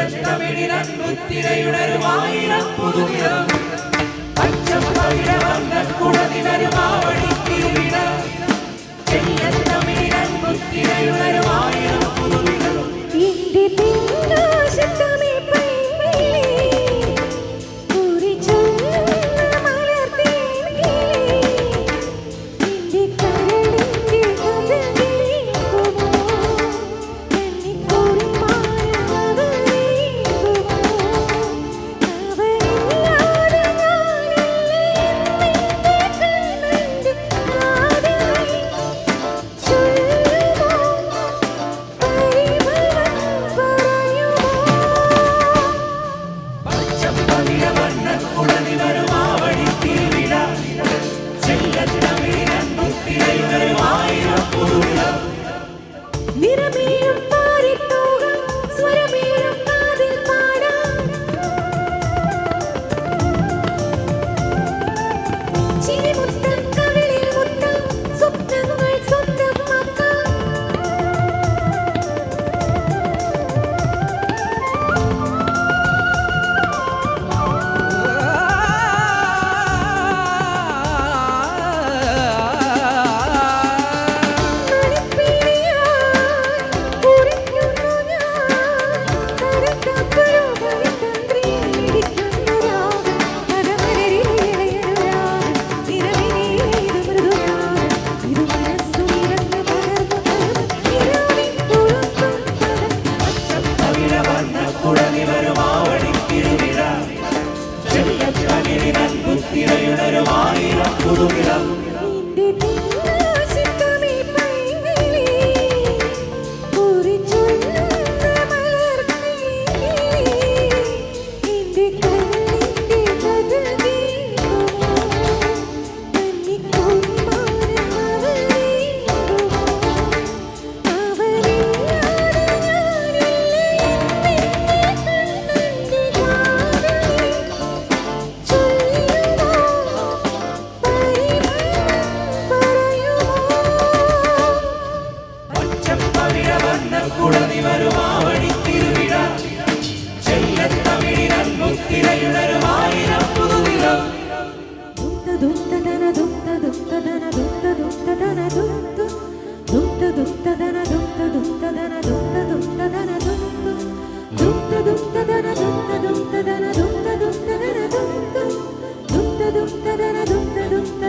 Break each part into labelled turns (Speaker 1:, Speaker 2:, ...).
Speaker 1: ചെല്ലത്തമിഴിനുത്തിരയുണരുമായിരം പുതുനിറം. പച്ചപ്പവിഴവന്ന കുടനിവരുമാവടി തിരുവിട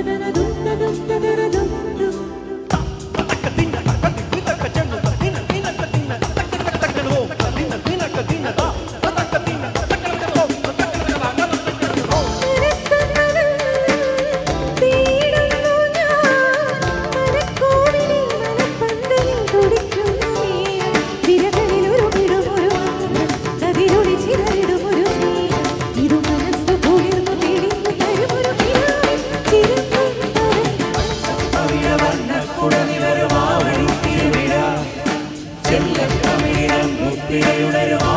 Speaker 1: living a തിരുവിട ചെല്ലത്തമിഴിനുത്തിരയുണരുമായിരം പുതുനിറം